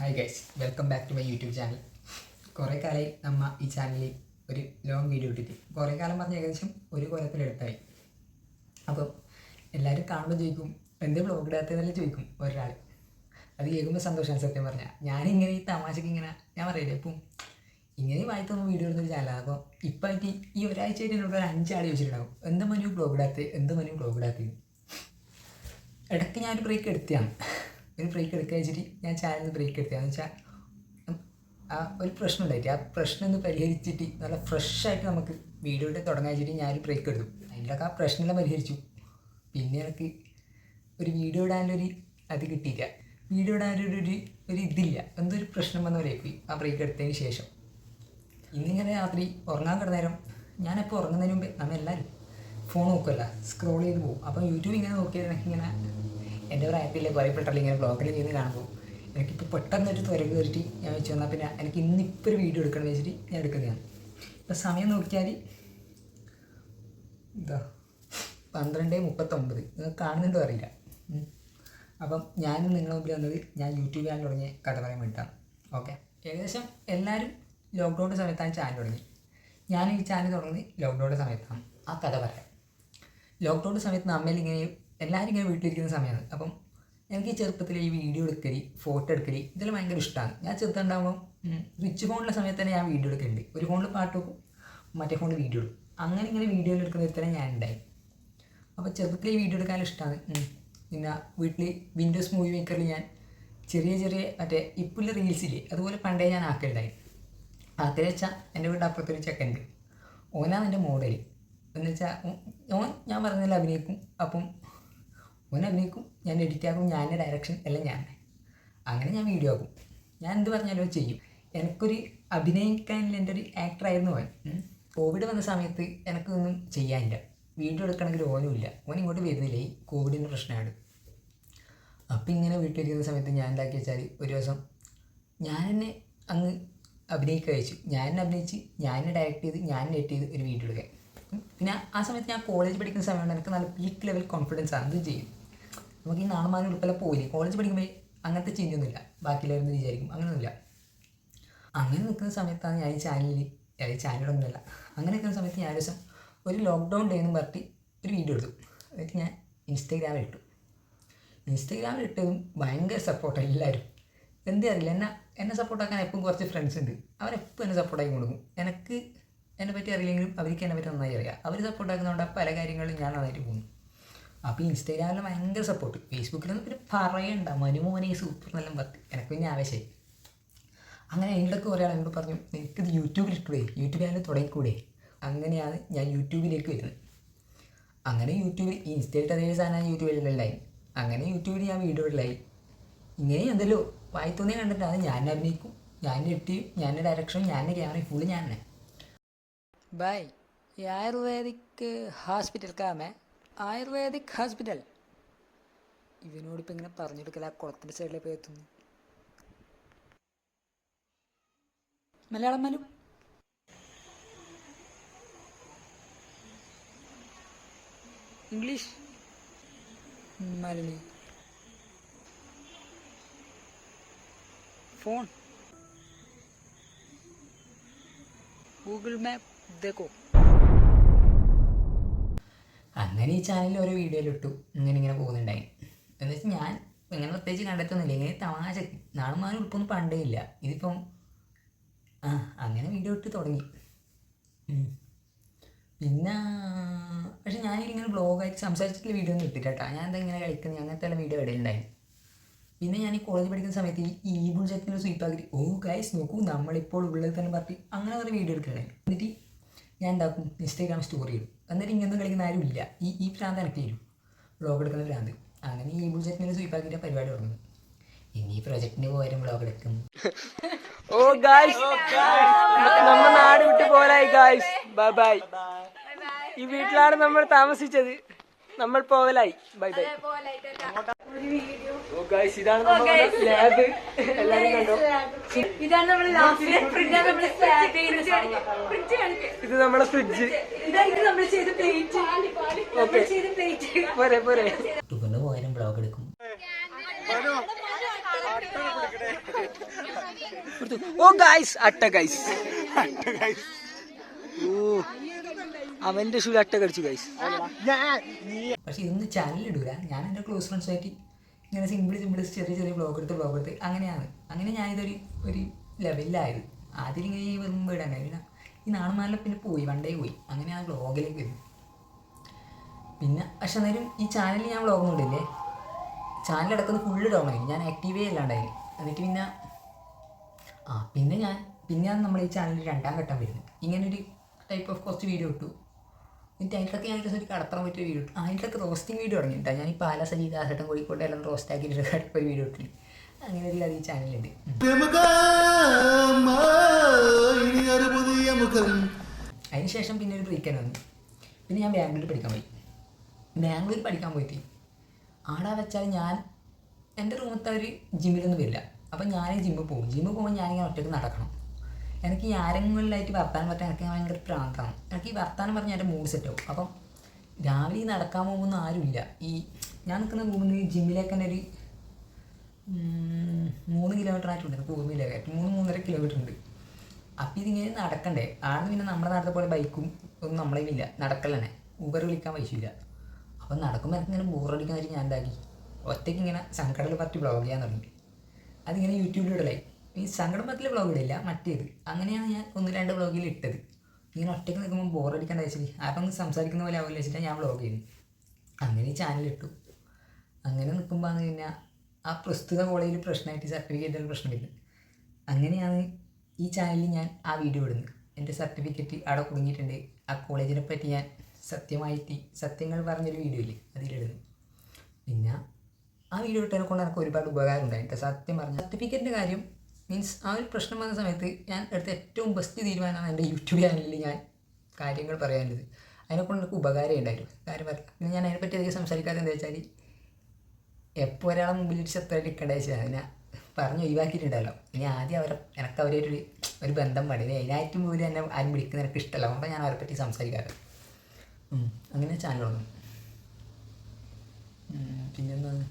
Hi guys welcome back to my YouTube channel കുറേ കാലമായി നമ്മ ഈ ചാനലിൽ ഒരു ലോങ് വീഡിയോ ഇട്ടിട്ട്. കുറേ കാലം പറഞ്ഞ ഏകദേശം ഒരു കൊല്ലത്തിലെടുത്തായി അപ്പം എല്ലാവരും കാണുമ്പോൾ ചോദിക്കും എന്തേ ബ്ലോഗ് ഇടാത്തതെന്നല്ലേ ചോദിക്കും ഒരാൾ അത് കേൾക്കുമ്പോൾ സന്തോഷമാണ് സത്യം പറഞ്ഞാൽ ഞാനിങ്ങനെ ഈ തമാശക്ക് ഇങ്ങനെ ഞാൻ പറയില്ലേ ഇപ്പം ഇങ്ങനെ വായിത്തൊന്നും വീഡിയോ ഇടുന്നൊരു ചാനലാണ് അപ്പോൾ ഇപ്പം എനിക്ക് ഈ ഒരാഴ്ചയായിട്ട് എന്നോട് ഒരു അഞ്ചാൾ ചോദിച്ചിട്ടുണ്ടാവും എന്ത് മനു ബ്ലോഗ് ഇടാത്തത് എന്ത് മനു ബ്ലോഗ് ഇടാത്തത് ഇടയ്ക്ക് ഞാനൊരു ബ്രേക്ക് എടുത്തതാണ് ഒരു ബ്രേക്ക് എടുക്കുക വെച്ചിട്ട് ഞാൻ ചാനലിൽ നിന്ന് ബ്രേക്ക് എടുത്തു. എന്ന് വെച്ചാൽ ആ ഒരു പ്രശ്നം ഉണ്ടായിട്ട് ആ പ്രശ്നം ഒന്ന് പരിഹരിച്ചിട്ട് നല്ല ഫ്രഷ് ആയിട്ട് നമുക്ക് വീഡിയോ ഇട്ട് തുടങ്ങാൻ വെച്ചിട്ട് ഞാനൊരു ബ്രേക്ക് എടുത്തു. അതിന്റെയൊക്കെ ആ പ്രശ്നമെല്ലാം പരിഹരിച്ചു. പിന്നെ എനിക്ക് ഒരു വീഡിയോ ഇടാനൊരു അത് കിട്ടിയില്ല. വീഡിയോ ഇടാനൊരു ഒരു ഒരു ഇതില്ല. എന്തൊരു പ്രശ്നം വന്ന പോലെ പോയി ആ ബ്രേക്ക് എടുത്തതിന് ശേഷം. ഇന്നിങ്ങനെ രാത്രി ഉറങ്ങാൻ കിടന്നേരം ഞാനപ്പോൾ ഉറങ്ങുന്നതിന് മുമ്പ് നമ്മളെല്ലാവരും ഫോൺ നോക്കുമല്ല സ്ക്രോൾ ചെയ്ത് പോകും അപ്പോൾ യൂട്യൂബ് ഇങ്ങനെ നോക്കിയാൽ ഇങ്ങനെ എന്റെ ആപ്പിൽ കുറേ പെട്ടെന്ന് ഇങ്ങനെ ബ്ലോഗിൽ ചെയ്യുന്ന കാണുമ്പോൾ എനിക്കിപ്പോൾ പെട്ടെന്ന് ഒരു ത്വര കയറിയിട്ട് ഞാൻ വെച്ച് വന്നാൽ പിന്നെ എനിക്ക് ഇന്നിപ്പോൾ ഒരു വീഡിയോ എടുക്കണമെന്ന് വെച്ചിട്ട് ഞാൻ എടുക്കുന്നതാണ് ഇപ്പം സമയം നോക്കിയാൽ ഇതാ പന്ത്രണ്ട് മുപ്പത്തൊമ്പത്. നിങ്ങൾ കാണുന്നുണ്ടോ അറിയില്ല. അപ്പം ഞാനും നിങ്ങളുടെ മുമ്പിൽ വന്നത് ഞാൻ യൂട്യൂബ് ചാനൽ തുടങ്ങിയ കഥ പറയാൻ വേണ്ടിയിട്ടാണ്. ഓക്കെ? ഏകദേശം എല്ലാവരും ലോക്ക്ഡൗണിന്റെ സമയത്താണ് ചാനൽ തുടങ്ങി ഞാൻ ഈ ചാനൽ തുടങ്ങുന്നത് ലോക്ക്ഡൗണിന്റെ സമയത്താണ്. ആ കഥ പറയാം. ലോക്ക്ഡൗണിന്റെ സമയത്ത് നമ്മളിങ്ങനെയും എല്ലാവരും ഇങ്ങനെ വീട്ടിലിരിക്കുന്ന സമയമാണ്. അപ്പം എനിക്ക് ഈ ചെറുപ്പത്തിൽ ഈ വീഡിയോ എടുക്കൽ ഫോട്ടോ എടുക്കൽ ഇതെല്ലാം ഭയങ്കര ഇഷ്ടമാണ് ഞാൻ ചെറുത്തുണ്ടാകുമ്പോൾ റിച്ച് ഫോണിലെ സമയത്ത് തന്നെ ഞാൻ വീഡിയോ എടുക്കലുണ്ട്. ഒരു ഫോണിൽ പാട്ട് വെക്കും മറ്റേ ഫോണിൽ വീഡിയോ എടുക്കും. അങ്ങനെ ഇങ്ങനെ വീഡിയോ എടുക്കുന്ന തന്നെ ഞാൻ ഉണ്ടായി. അപ്പോൾ ചെറുപ്പത്തിൽ ഈ വീഡിയോ എടുക്കാൻ ഇഷ്ടമാണ് പിന്നെ വീട്ടിൽ വിൻഡോസ് മൂവി മേക്കറിൽ ഞാൻ ചെറിയ ചെറിയ മറ്റേ ഇപ്പുള്ള റീൽസില്ലേ അതുപോലെ പണ്ടേ ഞാൻ ആക്കലുണ്ടായി. ആക്കൽ വെച്ചാൽ എന്റെ വീട്ടിൽ അപ്പുറത്തൊരു ചെക്കനുണ്ട് ഓനാണ് എന്റെ മോഡൽ എന്ന് വെച്ചാൽ ഓൻ ഞാൻ പറഞ്ഞതിൽ അഭിനയിക്കും. അപ്പം ഓൻ അഭിനയിക്കും ഞാൻ എഡിറ്റ് ആക്കും ഞാൻ ഡയറക്ഷൻ എല്ലാം ഞാൻ അങ്ങനെ ഞാൻ വീഡിയോ ആക്കും. ഞാൻ എന്ത് പറഞ്ഞാലും ചെയ്യും. എനിക്കൊരു അഭിനയിക്കാനുള്ള എന്റെ ഒരു ആക്ടറായിരുന്നു ഓൻ കോവിഡ് വന്ന സമയത്ത് എനിക്കൊന്നും ചെയ്യാനില്ല. വീഡിയോ എടുക്കണമെങ്കിൽ ഓനും ഇല്ല. ഓൻ ഇങ്ങോട്ട് വരുന്നില്ല. ഈ കോവിഡിന്റെ പ്രശ്നമാണ്. അപ്പം ഇങ്ങനെ വീട്ടിലിരിക്കുന്ന സമയത്ത് ഞാൻ എന്താക്കി വെച്ചാൽ ഒരു ദിവസം ഞാൻ തന്നെ അങ്ങ് അഭിനയിക്കുക വെച്ചു ഞാൻ തന്നെ അഭിനയിച്ച് ഞാൻ തന്നെ ഡയറക്റ്റ് ചെയ്ത് ഞാൻ എഡിറ്റ് ചെയ്ത് ഒരു വീഡിയോ എടുക്കാൻ. ഉം. പിന്നെ ആ സമയത്ത് ഞാൻ കോളേജ് പഠിക്കുന്ന സമയമാണ് എനിക്ക് നല്ല പീക്ക് ലെവൽ കോൺഫിഡൻസ് ആണ്. അത് ചെയ്യും. നമുക്ക് ഈ നാണമാനം ഉൾപ്പെടെ പോയില്ലേ? കോളേജ് പഠിക്കുമ്പോൾ അങ്ങനത്തെ ചിന്തയൊന്നുമില്ല ബാക്കിയുള്ളവരെന്ന് വിചാരിക്കും. അങ്ങനെയൊന്നുമില്ല അങ്ങനെ നിൽക്കുന്ന സമയത്താണ് ഞാൻ ഈ ചാനലിൽ ഈ ചാനലൊന്നുമല്ല അങ്ങനെ നിൽക്കുന്ന സമയത്ത് ഞാൻ ദിവസം ഒരു ലോക്ക്ഡൗൺ ഡേ എന്ന് പറഞ്ഞിട്ട് ഒരു വീഡിയോ എടുത്തു. അതൊക്കെ ഞാൻ ഇൻസ്റ്റാഗ്രാമിൽ ഇട്ടു. ഇൻസ്റ്റാഗ്രാമിൽ ഇട്ടതും ഭയങ്കര സപ്പോർട്ട് എല്ലാവരും. എന്തേ അറിയില്ല. എന്നെ എന്നെ സപ്പോർട്ടാക്കാൻ എപ്പോഴും കുറച്ച് ഫ്രണ്ട്സ് ഉണ്ട്. അവരെപ്പോൾ എന്നെ സപ്പോർട്ടാക്കി കൊടുക്കും എനിക്ക് എന്നെ പറ്റി അറിയില്ലെങ്കിലും അവർക്ക് എന്നെ പറ്റി നന്നായി അറിയാം. അവർ സപ്പോർട്ടാക്കുന്നതുകൊണ്ട് പല കാര്യങ്ങളും ഞാൻ നന്നായിട്ട് പോകുന്നു. അപ്പോൾ ഇൻസ്റ്റാഗ്രാമിൽ ഭയങ്കര സപ്പോർട്ട് ഫേസ്ബുക്കിലൊന്നും പിന്നെ പറയണ്ട. മനുമോനെ സൂപ്പർ നല്ല പത്തി എനിക്ക് പിന്നെ ആവശ്യമായി അങ്ങനെ അതിലൊക്കെ കുറേ ആൾ എന്നോട് പറഞ്ഞു എനിക്കിത് യൂട്യൂബിൽ ഇട്ടൂടെ? യൂട്യൂബ് ചാനൽ തുടങ്ങിക്കൂടെ? അങ്ങനെയാണ് ഞാൻ യൂട്യൂബിലേക്ക് വരുന്നത്. അങ്ങനെ യൂട്യൂബിൽ ഇൻസ്റ്റയിലിട്ട് അതേ സാധനം യൂട്യൂബിലുള്ളതായി അങ്ങനെ യൂട്യൂബിൽ ഞാൻ വീഡിയോയിലായി ഇങ്ങനെ എന്തല്ലോ വായി തോന്നിയ കണ്ടിട്ട് അത് ഞാൻ അഭിനയിക്കും. ഞാൻ എട്ടി ഞാൻ ഡയറക്ഷൻ ഞാൻ ക്യാമറ ഫുള്ള് ഞാൻ ബൈ ആയുർവേദിക്ക് ഹോസ്പിറ്റൽ കാമേ ആയുർവേദിക് ഹോസ്പിറ്റൽ. ഇവനോടിപ്പോൾ ഇങ്ങനെ പറഞ്ഞു കൊടുക്കല ആ കുളത്തിന്റെ സൈഡിലേ പോയി എത്തുന്നു. Malayalam Manu. English. Malini phone. Google map. ഇതേക്കോ അങ്ങനെ ഈ ചാനലിൽ ഓരോ വീഡിയോയിലിട്ടു ഇങ്ങനെ ഇങ്ങനെ പോകുന്നുണ്ടായി. എന്ന് വെച്ചാൽ ഞാൻ ഇങ്ങനെ പ്രത്യേകിച്ച് കണ്ടെത്തുന്നില്ല ഇങ്ങനെ തമാശ. നാളുമാനും ഉൾപ്പൊന്നും പണ്ടേ ഇല്ല. ഇതിപ്പം ആ അങ്ങനെ വീഡിയോ ഇട്ട് തുടങ്ങി. പിന്നെ പക്ഷെ ഞാനിങ്ങനെ ബ്ലോഗായിട്ട് സംസാരിച്ചിട്ടുള്ള വീഡിയോ ഒന്നും ഇട്ടില്ല കേട്ടോ. ഞാൻ എന്താ ഇങ്ങനെ കളിക്കുന്നത് അങ്ങനത്തെ ഉള്ള വീഡിയോ ഇടയിലുണ്ടായി പിന്നെ ഞാൻ ഈ കോളേജ് പഠിക്കുന്ന സമയത്ത് ഈ ഈ ബുൾജറ്റിന്റെ സ്വീപ്പാക്കി ഓ ഗൈസ് നോക്കൂ നമ്മളിപ്പോൾ ഉള്ളത് തന്നെ പറഞ്ഞ് അങ്ങനെ ഒരു വീഡിയോ എടുക്കണേ. എന്നിട്ട് ഞാൻ എന്താക്കും ഇൻസ്റ്റാഗ്രാം സ്റ്റോറി ഇടും. എന്നിട്ട് ഇങ്ങനൊന്നും കളിക്കുന്ന ആരും ഇല്ല. ഈ ഈ പ്രാന്ത് എനിക്ക് തരും. വ്ളോഗ് എടുക്കുന്ന പ്രാന്ത്. അങ്ങനെ ഈ ബുൾജറ്റിന്റെ സ്വീപ്പാക്കിയിട്ട് പരിപാടി തുടങ്ങും. ഇനി ഈ പ്രൊജക്റ്റിന് പോയാലും വ്ളോഗ് എടുക്കും. ഓ ഗായ്സ് നമ്മ നാട് വിട്ട് പോരായി ഗായ്സ് ബൈ ബൈ ഈ വീട്ടിലാണ് നമ്മൾ താമസിച്ചത്. നമ്മൾ പോവലായി. ബൈ ബൈ ഇതാണ് നമ്മുടെ ലാബ് എല്ലാരും കണ്ടോ? ഇതാണ് നമ്മൾ ലാസ്റ്റ് ഫ്രിഡ്ജാണ് നമ്മൾ ഫ്രിഡ്ജ് ഇത്. നമ്മുടെ പോരെ പോരെ. ടുബന്ന് പോയാലും ബ്ലോഗ് എടുക്കും. ഓ ഗൈസ് അട്ട ഗൈസ് ഓ അവന്റെ ഷൂ അട്ട കടിച്ചു ഗൈസ് പക്ഷെ ഇതൊന്നും ചാനലിൽ ഇടൂല. ഞാൻ എന്റെ ക്ലോസ് ഫ്രണ്ട്സ് ആയിട്ട് ഇങ്ങനെ സിമ്പിൾ സിമ്പിൾ ചെറിയ ചെറിയ ബ്ലോഗ് എടുത്ത് ബ്ലോഗ് എടുത്ത് അങ്ങനെയാണ്. അങ്ങനെ ഞാനിതൊരു ഒരു ലെവലിലായത് ആദ്യം ഇങ്ങനെ വെറും വീടാണ് പിന്നെ ഈ നാളുമാരിലെ പിന്നെ പോയി വണ്ടേ പോയി. അങ്ങനെ ആ ബ്ലോഗിലേക്ക് വരും പിന്നെ പക്ഷെ അന്നേരം ഈ ചാനലിൽ ഞാൻ വ്ളോഗ് കൊണ്ടില്ലേ ചാനൽ കിടക്കുന്നത് ഫുള്ള് ഡൗൺ ആയി. ഞാൻ ആക്റ്റീവേ അല്ലാണ്ടായി എന്നിട്ട് പിന്നെ ആ പിന്നെ ഞാൻ പിന്നെയാണ് നമ്മൾ ഈ ചാനലിൽ രണ്ടാം ഘട്ടം വരുന്നത് ഇങ്ങനൊരു ടൈപ്പ് ഓഫ് കുറച്ച് വീഡിയോ ഇട്ടു. എന്നിട്ട് അതിലൊക്കെ ഞാൻ ഒരു കടത്താൻ പറ്റിയ വീഡിയോ അതിലൊക്കെ റോസ്റ്റിംഗ് വീഡിയോ തുടങ്ങിയിട്ടാണ് ഞാൻ ഈ പാല സജീദ് ആസട്ടം കോഴിക്കോട് എല്ലാം റോസ്റ്റ് ആക്കിയിട്ട് ഒരു വീഡിയോ ഇട്ടില്ല അങ്ങനെ ഒരു അത് ഈ ചാനലുണ്ട് അതിനുശേഷം പിന്നെ ഒരു ബ്രേക്കൻ വന്നു. പിന്നെ ഞാൻ ബാംഗ്ലൂർ പഠിക്കാൻ പോയി. ബാംഗ്ലൂർ പഠിക്കാൻ പോയിട്ട് ആടാ വെച്ചാൽ ഞാൻ എന്റെ റൂമത്തെ ഒരു ജിമ്മിലൊന്നും വരില്ല. അപ്പം ഞാൻ ജിമ്മിൽ പോകും. ജിമ്മിൽ പോകുമ്പോൾ ഞാനിങ്ങനെ ഒറ്റയ്ക്ക് നടക്കണം. എനിക്ക് ഈ ആരെങ്കിലുമായിട്ട് വർത്താനം പറഞ്ഞാൽ എനിക്ക് ഭയങ്കര പ്രാന്താണ്. എനിക്ക് ഈ വർത്താനം പറഞ്ഞാൽ എന്റെ മൂഡ് സെറ്റ് ആവും. അപ്പം രാവിലെ ഈ നടക്കാൻ പോകുമ്പോൾ ആരുമില്ല. ഈ ഞാൻ നിൽക്കുന്ന നിന്ന് ജിമ്മിലേക്ക് തന്നെ ഒരു മൂന്ന് കിലോമീറ്റർ ആയിട്ടുണ്ട്. എനിക്ക് ഓർമ്മയില്ല മൂന്ന് മൂന്നര കിലോമീറ്റർ ഉണ്ട്. അപ്പം ഇതിങ്ങനെ നടക്കണ്ടേ? ആടെ പിന്നെ നമ്മുടെ നാട്ടിലെ പോലെ ബൈക്കും ഒന്നും നമ്മളെയും ഇല്ല. നടക്കലന്നെ ഊബർ വിളിക്കാൻ പൈസയില്ല അപ്പം നടക്കുമ്പോൾ എനിക്ക് ഇങ്ങനെ ബോറടിക്കാൻ ഞാൻ എന്താക്കി? ഒറ്റയ്ക്ക് ഇങ്ങനെ സങ്കടത്തിൽ പറ്റി ബ്ലോഗ് ചെയ്യാൻ തുടങ്ങി. അതിങ്ങനെ യൂട്യൂബിലിടലേ ഈ സങ്കടം പറ്റിൽ ബ്ലോഗ് ഇടില്ല മറ്റേത്. അങ്ങനെയാണ് ഞാൻ ഒന്ന് രണ്ട് ബ്ലോഗിൽ ഇട്ടത്. ഇങ്ങനെ ഒറ്റയ്ക്ക് നിൽക്കുമ്പോൾ ബോറടിക്കേണ്ട വെച്ചാൽ ആരും ഒന്ന് സംസാരിക്കുന്ന പോലെ ആവില്ല വെച്ചിട്ടാണ് ഞാൻ ബ്ലോഗ് ചെയ്യുന്നത് അങ്ങനെ ഈ ഇട്ടു. അങ്ങനെ നിൽക്കുമ്പോൾ പിന്നെ ആ പ്രസ്തുത കോളേജിൽ പ്രശ്നമായിട്ട് സർട്ടിഫിക്കറ്റ് പ്രശ്നമില്ല. അങ്ങനെയാണ് ഈ ചാനലിൽ ഞാൻ ആ വീഡിയോ ഇടുന്നത്. എന്റെ സർട്ടിഫിക്കറ്റ് അവിടെ കുടുങ്ങിയിട്ടുണ്ട്. ആ കോളേജിനെ പറ്റി ഞാൻ സത്യമായിട്ട് സത്യങ്ങൾ പറഞ്ഞൊരു വീഡിയോ ഇല്ലേ അതിലിടുന്നു. പിന്നെ ആ വീഡിയോ ഇട്ടതിനെ കൊണ്ട് എനിക്ക് ഒരുപാട് ഉപകാരം ഉണ്ടായിട്ട് സത്യം പറഞ്ഞ സർട്ടിഫിക്കറ്റിന്റെ കാര്യം മീൻസ് ആ ഒരു പ്രശ്നം വന്ന സമയത്ത് ഞാൻ എടുത്ത ഏറ്റവും ബെസ്റ്റ് തീരുമാനമാണ് എന്റെ യൂട്യൂബ് ചാനലിൽ ഞാൻ കാര്യങ്ങൾ പറയാനുള്ളത്. അതിനെക്കൊണ്ട് എനിക്ക് ഉപകാരം ഉണ്ടായിരുന്നു. കാര്യം പറയാം ഞാൻ അതിനെപ്പറ്റി അധികം സംസാരിക്കാതെ എന്താ വെച്ചാൽ എപ്പോൾ ഒരാളെ മുമ്പിൽ ഒരു ശത്രുവായിട്ട് നിൽക്കേണ്ട വെച്ചാൽ അതിനെ പറഞ്ഞ് ഒഴിവാക്കിയിട്ടുണ്ടല്ലോ. ഇനി ആദ്യം അവരെ എനിക്ക് അവരൊരു ഒരു ബന്ധം പാടി ഇനി അതിനായിട്ടും പോലും എന്നെ ആരും വിളിക്കുന്ന എനിക്ക് ഇഷ്ടമല്ല അതുകൊണ്ട് ഞാൻ അവരെ പറ്റി സംസാരിക്കാറ്. അങ്ങനെ ചാനൽ തുടങ്ങും. പിന്നെന്താണ്?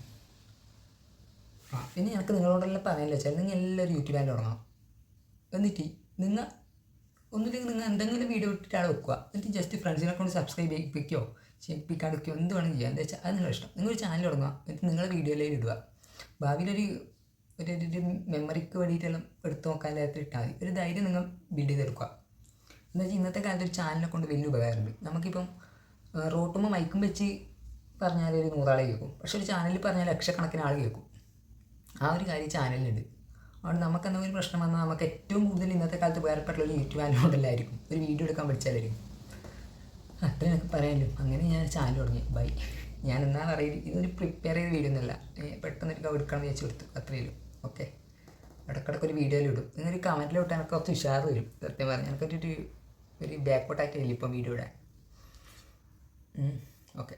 പിന്നെ എനിക്ക് നിങ്ങളോടെല്ലാം പറയാനില്ല? വെച്ചാൽ നിങ്ങൾ എല്ലാവരും യൂട്യൂബ് ചാനൽ തുടങ്ങണം. എന്നിട്ട് നിങ്ങൾ ഒന്നുമില്ലെങ്കിൽ നിങ്ങൾ എന്തെങ്കിലും വീഡിയോ ഇട്ടിട്ട് വെക്കുക. എന്നിട്ട് ജസ്റ്റ് ഫ്രണ്ട്സിനെ കൊണ്ട് സബ്സ്ക്രൈബ് ചെയ്യിപ്പിക്കുകയോ ചെയ്യിപ്പിക്കാണ്ടിരിക്കുകയോ എന്ത് വേണമെങ്കിൽ ചെയ്യാം. എന്താ വെച്ചാൽ അത് നിങ്ങളുടെ ഇഷ്ടം. നിങ്ങൾ ചാനൽ തുടങ്ങുക. എന്നിട്ട് നിങ്ങളുടെ വീഡിയോയിലേക്ക് ഇടുക. ഭാവിയിലൊരു ഒരു ഒരു- ഒരു മെമ്മറിക്ക് വേണ്ടിയിട്ടെല്ലാം എടുത്തു നോക്കാൻ നേരത്തിൽ ഇട്ടാൽ മതി. ഒരു ധൈര്യം നിങ്ങൾ ബിൽഡ് ചെയ്തെടുക്കുക എന്താ വെച്ചാൽ ഇന്നത്തെ കാലത്ത് ഒരു ചാനലിനെ കൊണ്ട് വലിയ ഉപകാരമുണ്ട്. നമുക്കിപ്പം റോട്ടുമ്പോൾ മൈക്കും വെച്ച് പറഞ്ഞാൽ ഒരു നൂറാളെ കേൾക്കും. പക്ഷെ ഒരു ചാനലിൽ പറഞ്ഞാൽ ലക്ഷക്കണക്കിന് ആൾ കേൾക്കും. ആ ഒരു കാര്യം ചാനലിലുണ്ട്. അതുകൊണ്ട് നമുക്ക് എന്തെങ്കിലും പ്രശ്നം വന്നാൽ നമുക്ക് ഏറ്റവും കൂടുതൽ ഇന്നത്തെ കാലത്ത് ഉപകാരപ്പെട്ടുള്ള ഒരു യൂട്യൂബ് ചാനലുകൊണ്ടല്ലായിരിക്കും ഒരു വീഡിയോ എടുക്കാൻ പഠിച്ചാലായിരിക്കും അത്ര എനിക്ക് പറയാമല്ലോ അങ്ങനെ ഞാൻ ചാനൽ തുടങ്ങി. ബൈ. ഞാൻ എന്നാ പറയുന്നത് ഇതൊരു പ്രിപ്പയർ ചെയ്ത വീഡിയോ ഒന്നുമല്ല പെട്ടെന്ന് ഒരു എടുക്കണം എന്ന് വെച്ച് കൊടുത്തു അത്രയേ ഉള്ളൂ. ഓക്കെ. ഇടയ്ക്കിടയ്ക്ക് ഒരു വീഡിയോയിൽ ഇടും. നിങ്ങൾ കമന്റിൽ വിട്ടാൽ എനിക്ക് കുറച്ച് ഉഷാറ് വരും. സത്യം പറഞ്ഞാൽ എനിക്കൊരു ഒരു ബാക്കോട്ടായിട്ടില്ല ഇപ്പം വീഡിയോ ഇടാൻ. ഓക്കെ.